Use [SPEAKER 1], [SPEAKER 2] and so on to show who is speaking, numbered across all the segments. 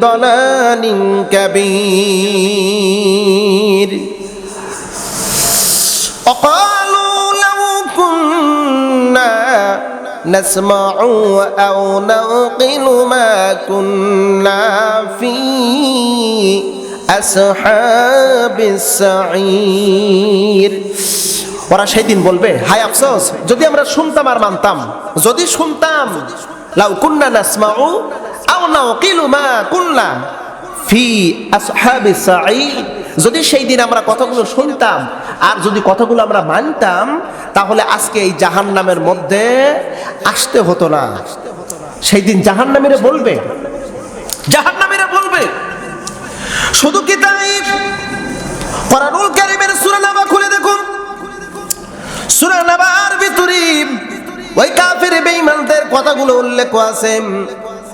[SPEAKER 1] ضلال كبير وقالوا لو كنا نسمع أو نعقل ما كنا في أصحاب السعير ওরা সেদিন বলবে হায় আফসোস যদি আমরা শুনতাম আর মানতাম যদি শুনতাম লাউ কুন্না নাসমাউ আও নাউকিলু মা কুন্না ফি আসহাবি সাঈদ। যদি সেই দিন আমরা কথাগুলো শুনতাম, আর যদি কথাগুলো আমরা মানতাম, তাহলে আজকে এই জাহান্নামের মধ্যে আসতে হতো না। সেই দিন জাহান্নামীরা বলবে। জাহান্নামীরা বলবে, শুধু কি তাই? কোরআনুল কারীমের সূরা নাবা খুলে দেখুন। সূরা নাবার ভিতরে ওই কাফের বেঈমানদের কথাগুলো উল্লেখ আছে।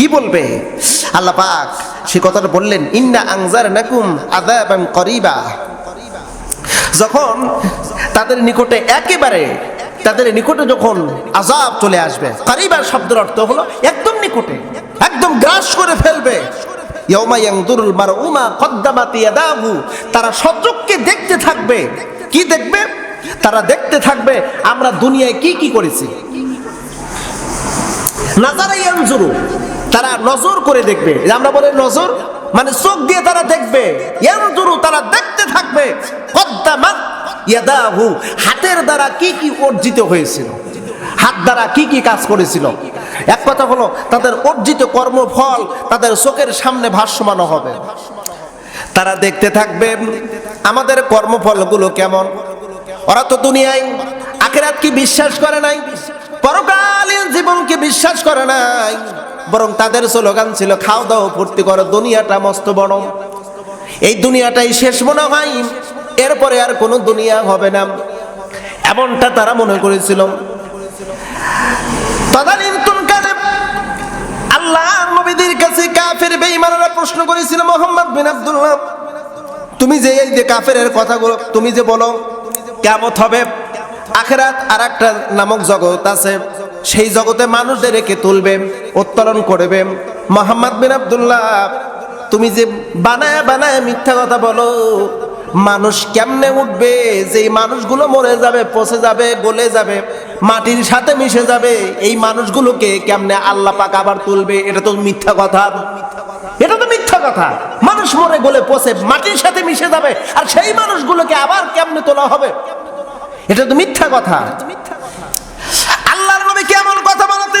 [SPEAKER 1] কি বলবে? আল্লাহ পাক সে কথাটা বললেন, ইন্না আংজার নাকুম আযাবান করিবা। যখন তাদের নিকটে একেবারে, তাদের নিকটে যখন আজাব চলে আসবে কারিবার শব্দের অর্থ হলো একদম নিকটে, একদম গ্রাস করে ফেলবে। তারা সচক্ষে দেখতে থাকবে। কি দেখবে? তারা দেখতে থাকবে আমরা দুনিয়ায় কি কি করেছি। নাজারা ইয়ানজুরু তারা নজর করে দেখবে। আমরা বলে নজর মানে চোখ দিয়ে তারা দেখবে। তারা দেখতে থাকবে। হাতের দ্বারা কি কি অর্জিত হয়েছিল? হাত দ্বারা কি কি কাজ করেছিল? এক কথা হলো, তাদের অর্জিত কর্মফল তাদের চোখের সামনে ভাসমান হবে। তারা দেখতে থাকবে, আমাদের কর্মফলগুলো কেমন? ওরা তো দুনিয়ায়, আখেরাত কি বিশ্বাস করে নাই? বিশ্বাস করে নাই। বরং তাদের স্লোগান ছিল, খাও দাও, ফুর্তি করো, দুনিয়াটা মস্ত বড়। এই দুনিয়াটাই শেষ মনে হয়। এরপরে আর কোনো দুনিয়া হবে না। এমনটা তারা মনে করেছিল। আল্লাহ নবীদের কাছে কাফের বেঈমানরা প্রশ্ন করেছিল, মোহাম্মদ বিন আব্দুল্লাহ, তুমি যে এই যে কাফের কথাগুলো, তুমি যে বলো কেমত হবে, আখেরাত আর একটা নামক জগৎ আছে। সেই জগতে মানুষদের রেখে তুলবে উত্তরণ করবে। মোহাম্মদ বিন আব্দুল্লাহ, তুমি যে বানায় বানায় মিথ্যা কথা বলো, মানুষ কেমনে উঠবে? যে মানুষগুলো মরে যাবে, পচে যাবে, গলে যাবে, মাটির সাথে মিশে যাবে, এই মানুষগুলোকে কেমনে আল্লাহ পাক আবার তুলবে? এটা তো মিথ্যা কথা। এটা তো মিথ্যা কথা। মানুষ মরে গলে পচে, মাটির সাথে মিশে যাবে, আর সেই মানুষগুলোকে আবার কেমনে তোলা হবে? এটা তো মিথ্যা কথা আল্লাহর নবী কেমন কথা বলতে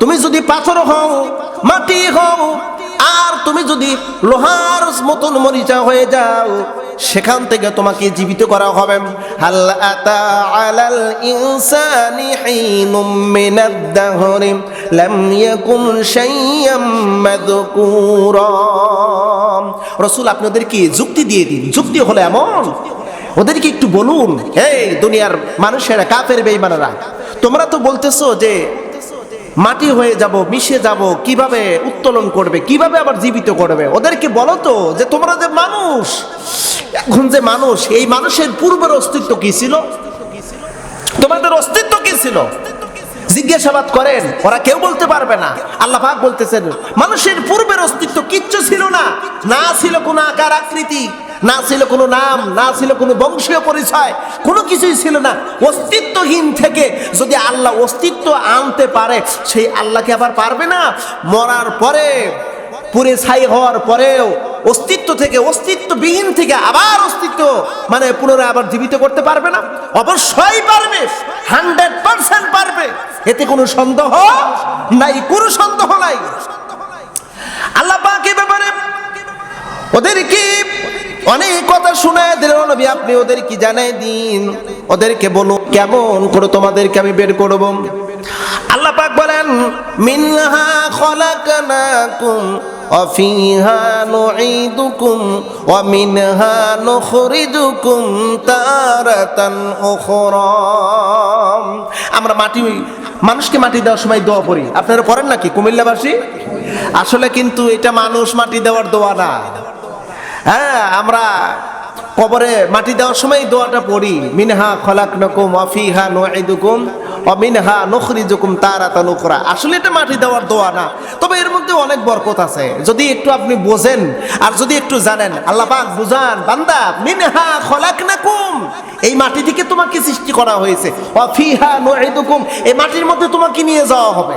[SPEAKER 1] তুমি যদি পাথর হও, মাটি হও, আর তুমি যদি লোহার মতন মরিচা হয়ে যাও, সেখান থেকে তোমাকে জীবিত করা হবে। রাসূল আপনি যুক্তি দিয়ে দিন। যুক্তি হলো এমন। ওদেরকে একটু বলুন, এই দুনিয়ার মানুষেরা, কাফের বেঈমানেরা, তোমরা তো বলতেছো যে মাটি হয়ে যাব, মিশে যাব, কীভাবে উত্তোলন করবে, কীভাবে আবার জীবিত করবে? ওদেরকে বলো তো যে তোমরা যে মানুষ, এখন যে মানুষ, এই মানুষের পূর্বের অস্তিত্ব কি ছিল? তোমাদের অস্তিত্ব কি ছিল? জিজ্ঞাসাবাদ করেন, ওরা কেউ বলতে পারবে না। আল্লাহ পাক বলতেছেন, মানুষের পূর্বের অস্তিত্ব কিচ্ছু ছিল না। না ছিল কোনো আকার আকৃতি। না ছিল কোনো নাম, না ছিল কোনো বংশীয় পরিচয়, কোনো কিছুই ছিল না। অস্তিত্বহীন থেকে যদি আল্লাহ অস্তিত্ব আনতে পারে, সেই আল্লাহকে আবার পারবে না? মরার পরে, পুরে ছাই হওয়ার পরেও অস্তিত্ব থেকে, অস্তিত্ববিহীন থেকে আবার অস্তিত্ব মানে পুনরায় আবার জীবিত করতে পারবে না? অবশ্যই পারবে, হান্ড্রেড পার্সেন্ট পারবে। এতে কোনো সন্দেহ নাই, কোনো সন্দেহ নাই। আল্লাহ পাক ব্যাপারে ওদেরকে অনেক কথা শুনে দিল নবী আপনি ওদের কি জানাই দিন। ওদেরকে বলো কেমন করে তোমাদেরকে আমি বের করব? আল্লাহ পাক বলেন, মিনহা খলাকনাকুম অফিহা নুঈদুকুম, ওয়া মিনহা নুখরিজুকুম তারাতান উখরা। আমরা মাটি মানুষকে মাটি দেওয়ার সময় দোয়া পড়ি। আপনারা পড়েন নাকি কুমিল্লাবাসী? আসলে কিন্তু এটা মানুষ মাটি দেওয়ার দোয়া না। হ্যাঁ আমরা কবরে মাটি দেওয়ার সময় দোয়াটা পড়ি। মিনহা খলাকনাকুম ওয়াফিহা নুঈদুকুম ওয়া মিনহা নুখরিজুকুম তারাতান উখরা। আসলে এটা মাটি দেওয়ার দোয়া না। তবে এর মধ্যে অনেক বরকত আছে। যদি একটু আপনি বোঝেন আর যদি একটু জানেন, আল্লাহ পাক বুঝান, বান্দা, মিনহা খলাকনাকুম, এই মাটি থেকে তোমাকে সৃষ্টি করা হয়েছে। ওয়াফিহা নুঈদুকুম, এই মাটির মধ্যে তোমাকে নিয়ে যাওয়া হবে।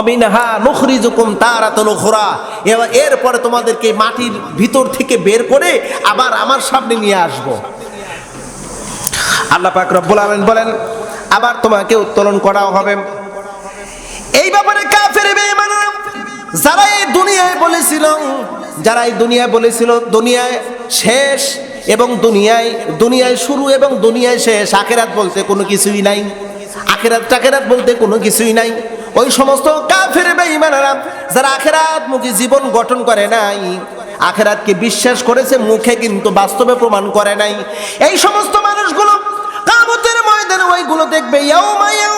[SPEAKER 1] অমিনহা নখরিজুকুম তারাতুল উখরা। এবার এরপরে তোমাদেরকে মাটির ভিতর থেকে বের করে আবার আমার সামনে নিয়ে আসব। আল্লাহ পাক রব্বুল আলামিন বলেন, আবার তোমাকে উত্তোলন করা হবে। এই ব্যাপারে কাফের বেঈমানরা যারা এই দুনিয়ায় বলেছিল, যারা এই দুনিয়ায় বলেছিল, দুনিয়ায় শেষ এবং দুনিয়ায় দুনিয়ায় শুরু এবং দুনিয়ায় শেষ, আখেরাত বলতে কোনো কিছুই নাই। আখেরাত টাকেরাত বলতে কোনো কিছুই নাই। ওই সমস্ত কাফের বেঈমানেরা যারা আখেরাত মুখী জীবন গঠন করে নাই, আখেরাতকে বিশ্বাস করেছে, মুখে কিন্তু বাস্তবে প্রমাণ করে নাই। এই সমস্ত মানুষগুলো কামতের ময়দানে ওইগুলো দেখবে, ইয়াউমা ইয়া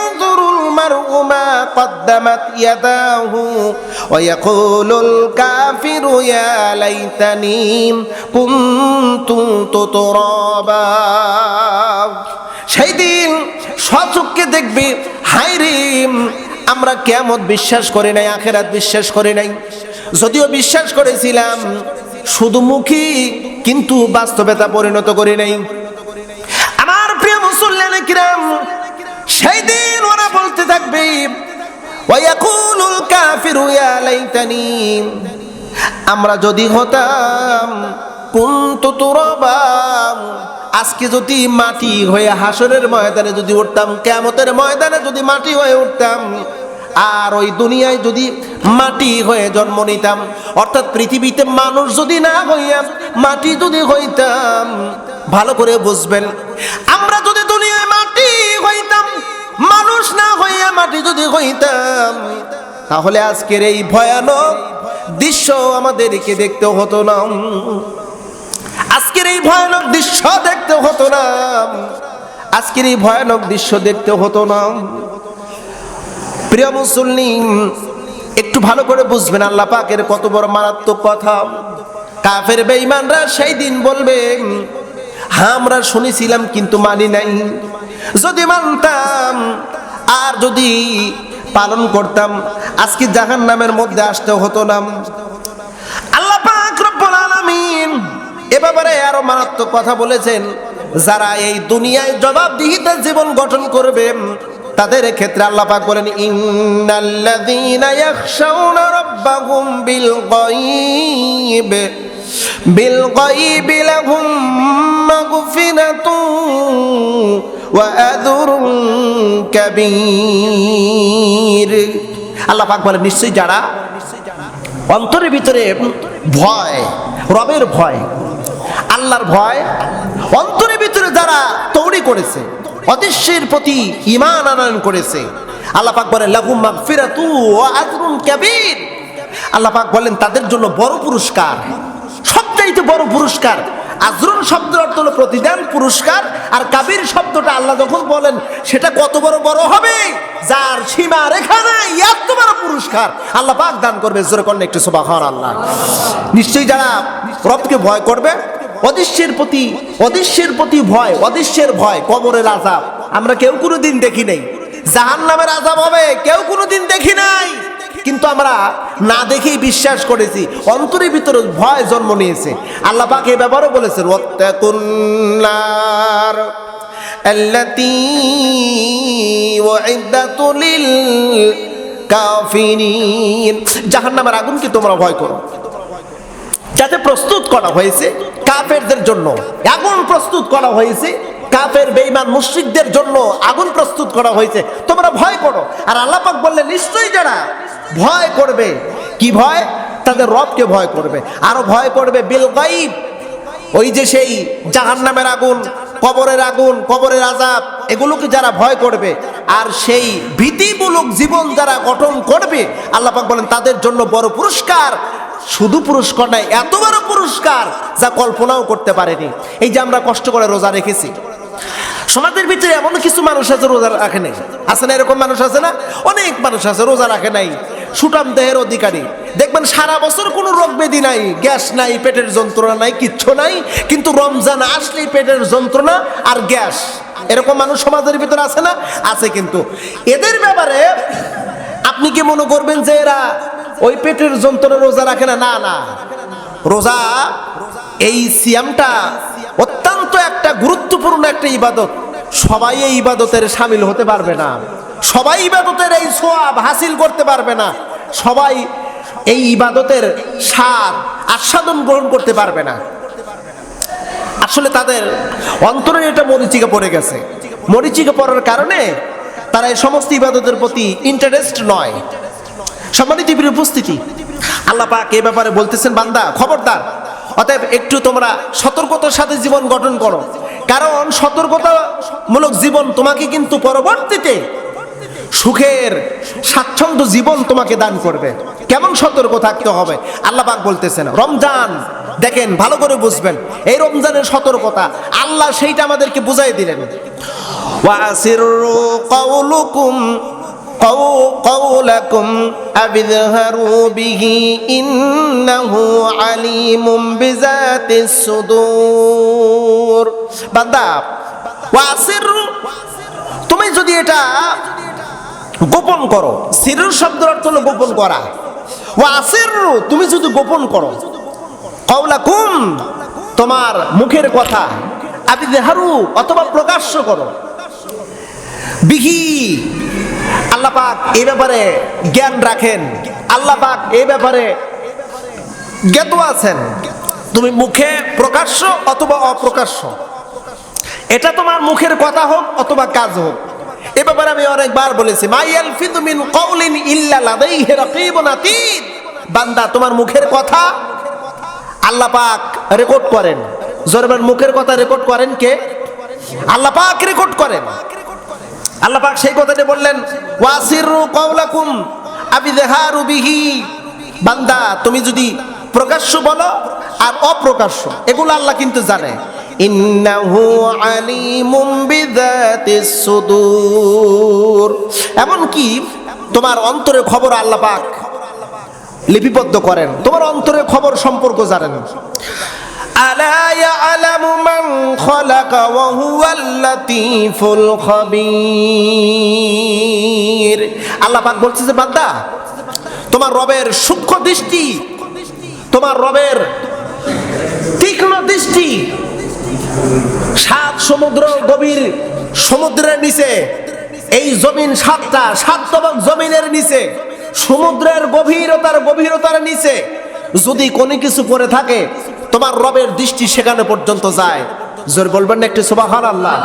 [SPEAKER 1] সচক্ষে দেখবে হাই রে আমরা কেমন বিশ্বাস করি নাই, আখেরাত বিশ্বাস করি নাই। যদিও বিশ্বাস করেছিলাম, শুধু মুখী কিন্তু বাস্তবেতা পরিণত করি নাই। আমার প্রিয় মুসল্লান কিরাম, সেই দিন ওরা বলতে থাকবে আমরা যদি হতাম, কুনতু তুরাবা আজকে যদি মাটি হয়ে হাসরের ময়দানে যদি উঠতাম কেমতের ময়দানে যদি মাটি হয়ে উঠতাম আর ওই দুনিয়ায় যদি মাটি হয়ে জন্ম নিতাম, অর্থাৎ পৃথিবীতে মানুষ যদি না হইয়া মাটি যদি হইতাম, ভালো করে বুঝবেন, আমরা যদি দুনিয়ায় মাটি হইতাম, মানুষ না হইয়া মাটি যদি হইতাম, তাহলে আজকের এই ভয়ানক দৃশ্য আমাদেরকে দেখতে হতো না। আজকের এই ভয়ানক দৃশ্য দেখতে হতো না। আজকের এই ভয়ানক দৃশ্য দেখতে হতো না। প্রিয় মুসল্লিম একটু ভালো করে বুঝবেন আল্লাহ পাকের কত বড় মারাত্মক কথা। কাফের বেঈমানরা সেই দিন বলবে হ্যাঁ আমরা শুনেছিলাম কিন্তু মানি নাই। যদি মানতাম আর যদি পালন করতাম, আজকে জাহান নামের মধ্যে আসতে হতো না। আল্লাহ পাক রব্বুল আলামিন এ ব্যাপারে আরও মারাত্মক কথা বলেছেন। যারা এই দুনিয়ায় জবাবদিহিতে জীবন গঠন করবে তাদের ক্ষেত্রে আল্লাহ পাক বলেন, ইন্নাল্লাযীনা ইয়াখশাউনা রাব্বাহুম বিল গায়ব বিল গায়ব লাহুম মাগফিরাতুন ওয়া আযরুন কাবীর। আল্লাহ পাক বলেন, নিশ্চয়ই যারা অন্তরের ভিতরে ভয়, রবের ভয়, আল্লাহর ভয়, অন্তরের ভিতরে যারা তৈরি করেছে অদৃশ্যের প্রতি ইমান আনয়ন করেছে। আল্লাহ পাক বলেন, লাহুম মাগফিরাতু ওয়া আজরুন কাবীর। আল্লাহ পাক বলেন, তাদের জন্য বড় পুরস্কার, সবচাইতে বড় পুরস্কার। আজরুন শব্দের অর্থ হলো প্রতিদান পুরস্কার, আর কাবির শব্দটা আল্লাহ যখন বলেন, সেটা কত বড় বড় হবে? যার সীমা রেখা নাই, এত বড় পুরস্কার। আল্লাহ পাক দান করবে, জোরে করেন একটু সুবহান আল্লাহ নিশ্চয়ই যারা রবকে ভয় করবে অদৃশ্যের প্রতি অদৃশ্যের প্রতি ভয়, অদৃশ্যের ভয়, কবরের আজাব আমরা কেউ কোনো দিন দেখি নাই। জাহান নামের আজাব হবে, কেউ কোনো দিন দেখি নাই। কিন্তু আমরা না দেখেই বিশ্বাস করেছি, অন্তরের ভিতরে ভয় জন্ম নিয়েছে। আল্লাহ বলেছেন এ ব্যাপারে বলেছেন জাহান নামের আগুনকে তোমরা ভয় করো। যাতে প্রস্তুত করা হয়েছে কাফেরদের জন্য। আগুন প্রস্তুত করা হয়েছে, কাফের, বেঈমান, মুশরিকদের জন্য আগুন প্রস্তুত করা হয়েছে। তোমরা ভয় করো। আর আল্লাহ পাক বললে, নিশ্চয়ই যারা ভয় করবে, কি ভয়? তাদের রবকে ভয় করবে। আরও ভয় করবে বিল গাইব ওই যে সেই জাহান্নামের আগুন, কবরের আগুন, কবরের আজাব এগুলোকে যারা ভয় করবে, আর সেই ভীতিমূলক জীবন যারা গঠন করবে, আল্লাহ পাক বলেন, তাদের জন্য বড় পুরস্কার। শুধু পুরস্কার নয় এত বড় পুরস্কার যা কল্পনাও করতে পারেনি। এই যে আমরা কষ্ট করে রোজা রেখেছি। সমাজের ভিতরে এমন কিছু মানুষ আছে রোজা রাখে নাই। আছে না এরকম মানুষ আছে না? অনেক মানুষ আছে রোজা রাখে নাই। সুটাম দেহের অধিকারী। দেখবেন সারা বছর কোনো রোগ ব্যাধি নাই, গ্যাস নাই, পেটের যন্ত্রণা নাই, কিচ্ছু নাই। কিন্তু রমজান আসলেই পেটের যন্ত্রণা আর গ্যাস। এরকম মানুষ সমাজের ভিতরে আছে না? আছে কিন্তু। এদের ব্যাপারে আপনি কি মনে করবেন যে এরা ওই পেটের যন্ত্রণা রোজা রাখে না? না না। রোজা, এই সিয়ামটা অত্যন্ত একটা গুরুত্বপূর্ণ একটা ইবাদত। সবাই এই ইবাদতের সামিল হতে পারবে না। সবাই ইবাদতের এই সোয়াব হাসিল করতে পারবে না। সবাই এই ইবাদতের স্বাদ আস্বাদন গ্রহণ করতে পারবে না। আসলে তাদের অন্তরে এটা মরিচিকা পড়ে গেছে। মরিচিকা পড়ার কারণে তারা এই সমস্ত ইবাদতের প্রতি ইন্টারেস্ট নয়। সম্মানিত উপস্থিতি, আল্লাহ পাক এ ব্যাপারে বলতেছেন, বান্দা, খবরদার। অতএব একটু তোমরা সতর্কতার সাথে জীবন গঠন করো। কারণ সতর্কতামূলক জীবন তোমাকে কিন্তু পরবর্তীতে সুখের, স্বাচ্ছন্দ্য জীবন তোমাকে দান করবে। কেমন সতর্ক থাকতে হবে? আল্লাপাক বলতেছেন, রমজান, দেখেন, ভালো করে বুঝবেন। এই রমজানের সতর্কতা, আল্লাহ সেইটা আমাদেরকে বুঝাই দিলেন। قولكم أبذهروا به إنه عليم بذات الصدور বান্দা ওয়াসিরু তুমি যদি এটা গোপন করো সিরুর শব্দের অর্থ হলো গোপন করা ওয়াসিরু তুমি যদি গোপন করো কওলাকুম তোমার মুখের কথা আপনি দেহারু অথবা প্রকাশ্য করো বিহি আল্লাহ পাক এই ব্যাপারে জ্ঞান রাখেন। আল্লাহ পাক এই ব্যাপারে জ্ঞাত আছেন। তুমি মুখে প্রকাশ্য অথবা অপ্রকাশ্য। এটা তোমার মুখের কথা হোক অথবা কাজ হোক। এ ব্যাপারে আমি অনেকবার বলেছি মাইয়াল ফিদুমিন কওলিন ইল্লা লাদাইহি রাকিবুন আতীদ বান্দা, তোমার মুখের কথা আল্লাহ পাক রেকর্ড করেন। জোরবার মুখের কথা রেকর্ড করেন কে? আল্লাহ পাক রেকর্ড করেন। আল্লাহ পাক সেই কথাটি বললেন, ওয়াসিরু আবিদহারু বিহি। বান্দা, তুমি যদি প্রকাশ্য বলো আর অপ্রকাশ্য, এগুলো আল্লাহ কিন্তু জানে। এমন কি তোমার অন্তরে খবর আল্লাহ পাক লিপিবদ্ধ করেন। তোমার অন্তরে খবর সম্পর্ক জানেন। আলা ইয়ালামু মান খালাকা ওয়া হুয়াল বলছে যে, বান্দা, তোমার রবের সূক্ষ্ম দৃষ্টি, তোমার রবের তীক্ষ্ণ দৃষ্টি সাত সমুদ্র গভীর সমুদ্রের নিচে, এই জমিন সাতটা, সাত তবক জমিনের নিচে, সমুদ্রের গভীরতার গভীরতার নিচে যদি কোনো কিছু পড়ে থাকে তোমার রবের দৃষ্টি সেখানে পর্যন্ত যায়। জোর বলবেন না একটু আল্লাহ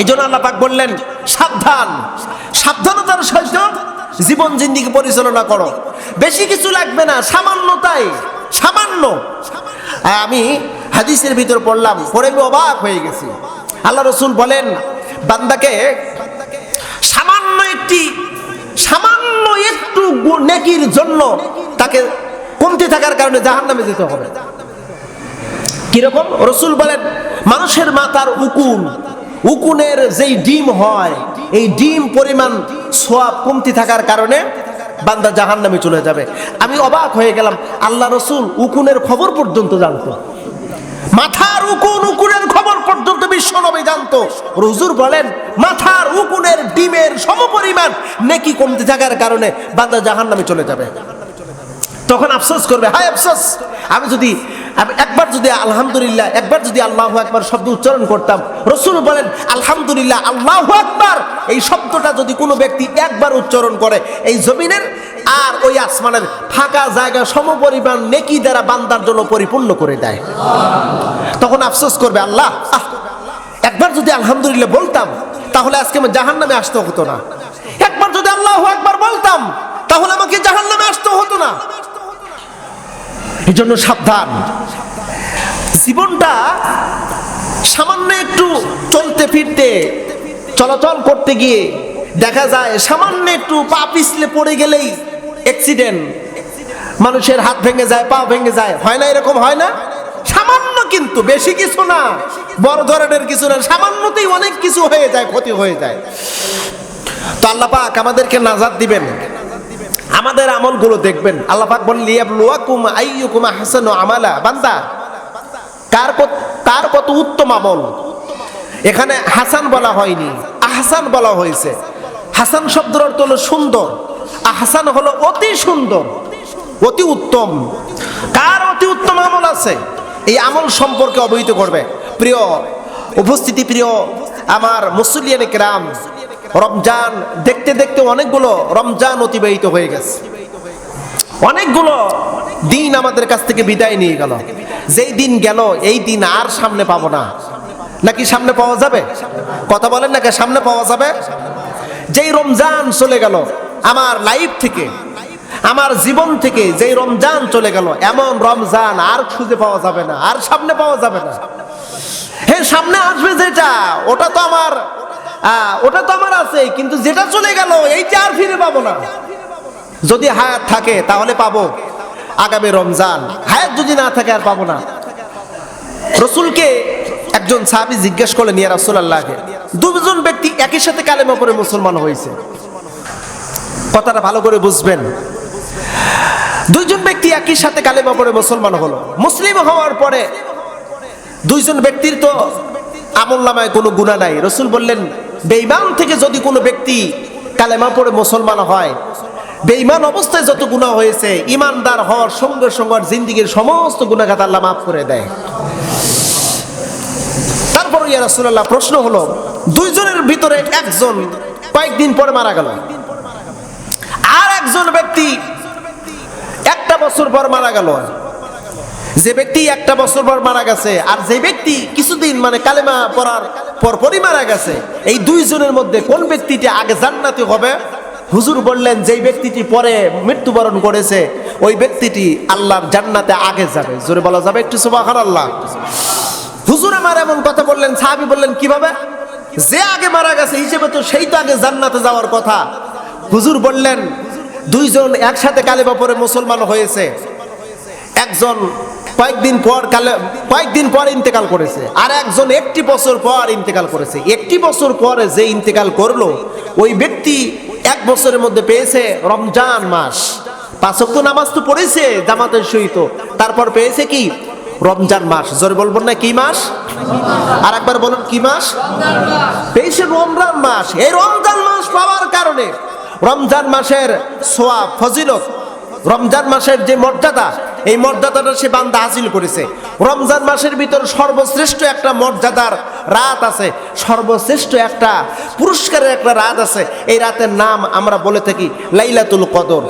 [SPEAKER 1] এই জন্য আল্লাহ পাক বললেন, সাবধান, সাবধানতার সহিত জীবন জিন্দিগি পরিচালনা করো। বেশি কিছু লাগবে না সামান্য। আর আমি হাদিসের ভিতর পড়লাম, পড়ে আমি অবাক হয়ে গেছি। আল্লাহ রসুল বলেন, বান্দাকে সামান্য একটি, সামান্য একটু নেকির জন্য তাকে কমতে থাকার কারণে জাহান নামে যেতে হবে। কীরকম? রসুল বলেন, মানুষের মাথার উকুন, উকুনের যেই ডিম হয়, এই ডিম পরিমাণ সোয়াব কমতি থাকার কারণে বান্দা জাহান নামে চলে যাবে। আমি অবাক হয়ে গেলাম, আল্লাহ রসুল উকুনের খবর পর্যন্ত জানতো। মাথার উকুন, উকুনের খবর পর্যন্ত বিশ্ব নবী জানতো রুজুর বলেন, মাথার উকুনের ডিমের সমপরিমাণ নেকি কমতে থাকার কারণে বান্দা জাহান নামে চলে যাবে। তখন আফসোস করবে, হায় আফসোস, আমি যদি একবার যদি আলহামদুলিল্লাহ, একবার যদি আল্লাহ একবার শব্দ উচ্চারণ করতাম, রসুল বলেন, আলহামদুলিল্লাহ, আল্লাহ একবার এই শব্দটা যদি কোনো ব্যক্তি একবার উচ্চারণ করে, এই জমিনের আর ওই আসমানের ফাঁকা জায়গা সমপরিমাণ নেকি দ্বারা বান্দার জন্য পরিপূর্ণ করে দেয়। তখন আফসোস করবে, আল্লাহ একবার যদি আলহামদুলিল্লাহ বলতাম, তাহলে আজকে আমি জাহান নামে আসতে হতো না। একবার যদি আল্লাহ একবার বলতাম, তাহলে আমাকে জাহান নামে আসতে হতো না। এই জন্য সাবধান। জীবনটা সামান্য একটু চলতে ফিরতে, চলাচল করতে গিয়ে দেখা যায় সামান্য একটু পা পিছলে পড়ে গেলেই অ্যাক্সিডেন্ট মানুষের হাত ভেঙে যায়, পা ভেঙে যায়। হয় না এরকম, হয় না? সামান্য কিন্তু, বেশি কিছু না। বড় ধরনের কিছু না, সামান্যতেই অনেক কিছু হয়ে যায়, ক্ষতি হয়ে যায়। তো আল্লাহ পাক আমাদেরকে নাজাদ দিবেন। আমাদের আমলগুলো দেখবেন। আল্লাহ পাক আইয়ুকুম আহসানু আমালা। বান্দা, কার কত কার কত উত্তম আমল? এখানে হাসান বলা হয়নি, আহসান বলা হয়েছে। হাসান শব্দের অর্থ হলো সুন্দর, আহসান হলো অতি সুন্দর, অতি উত্তম। কার অতি উত্তম আমল আছে? এই আমল সম্পর্কে অবহিত করবে। প্রিয়, উপস্থিতি প্রিয়, আমার মুসলিয়ান গ্রাম রমজান দেখতে দেখতে অনেকগুলো রমজান অতিবাহিত হয়ে গেছে। অনেকগুলো দিন আমাদের কাছ থেকে বিদায় নিয়ে গেল। যেই দিন গেল, এই দিন আর সামনে পাবো না। নাকি সামনে পাওয়া যাবে? কথা বলেন নাকি, সামনে পাওয়া যাবে? যেই রমজান চলে গেল, আমার লাইফ থেকে, আমার জীবন থেকে যেই রমজান চলে গেল, এমন রমজান আর খুঁজে পাওয়া যাবে না, আর সামনে পাওয়া যাবে না। হ্যাঁ সামনে আসবে যেটা, ওটা তো আমার ওটা তো আমার আছে, কিন্তু যেটা চলে গেল এইটা আর ফিরে পাবো না। যদি হায়াত থাকে, তাহলে পাবো। আগামী রমজান, হায়াত যদি না থাকে, আর পাবো না। রসুলকে একজন সাহাবি জিজ্ঞেস করলেন, ইয়া রাসুল আল্লাহকে দুজন ব্যক্তি একই সাথে কালেমা পরে মুসলমান হয়েছে? কথাটা ভালো করে বুঝবেন। দুইজন ব্যক্তি একই সাথে কালেমা পরে মুসলমান হলো। মুসলিম হওয়ার পরে দুইজন ব্যক্তির তো আমল নামায় কোনো গুণা নাই। রসুল বললেন বেইমান থেকে যদি কোনো ব্যক্তি কালেমা পড়ে মুসলমান হয় বেইমান অবস্থায় যত গুণা হয়েছে ইমানদার হওয়ার সঙ্গে সঙ্গে জিন্দিগির সমস্ত গুণাঘাত আল্লাহ মাফ করে দেয়। তারপর ইয়া রাসূলুল্লাহ, প্রশ্ন হলো, দুইজনের ভিতরে একজন কয়েকদিন পরে মারা গেল, আর একজন ব্যক্তি একটা বছর পর মারা গেল। যে ব্যক্তি একটা বছর পর মারা গেছে, আর যে ব্যক্তি কিছুদিন মানে কালেমা পড়ার পরপরই মারা গেছে। এই দুইজনের মধ্যে কোন ব্যক্তিটি আগে জান্নাতি হবে? হুজুর বললেন, যেই ব্যক্তিটি পরে মৃত্যুবরণ করেছে, ওই ব্যক্তিটি আল্লাহর জান্নাতে আগে যাবে। জোরে বলা যাবে একটু সুবাহার আল্লাহ হুজুর আমার এমন কথা বললেন, সাহাবি বললেন, কীভাবে? যে আগে মারা গেছে, হিসেবে তো সেই তো আগে জান্নাতে যাওয়ার কথা। হুজুর বললেন, দুইজন একসাথে কালেমা পরে মুসলমান হয়েছে। একজন কয়েকদিন পর কালে কয়েকদিন পর ইন্তেকাল করেছে। আর একজন একটি বছর পর ইন্তেকাল করেছে। একটি বছর পরে যে ইন্তেকাল করল, ওই ব্যক্তি এক বছরের মধ্যে পেয়েছে রমজান মাস। পাঁচক তো নামাজ তো পড়েছে, জামাতের সহিত। তারপর পেয়েছে কি? রমজান মাস। জোরে বলব না, কি মাস? আর একবার বলুন, কি মাস? পেয়েছে রমজান মাস। এই রমজান মাস পাওয়ার কারণে রমজান মাসের সোয়াব, ফজিলত, রমজান মাসের যে মর্যাদা এই মর্যাদাটা সে বান্দা হাসিল করেছে। রমজান মাসের ভিতর সর্বশ্রেষ্ঠ একটা মর্যাদার রাত আছে। সর্বশ্রেষ্ঠ একটা পুরস্কারের একটা রাত আছে। এই রাতের নাম আমরা বলে থাকি লাইলাতুল কদর।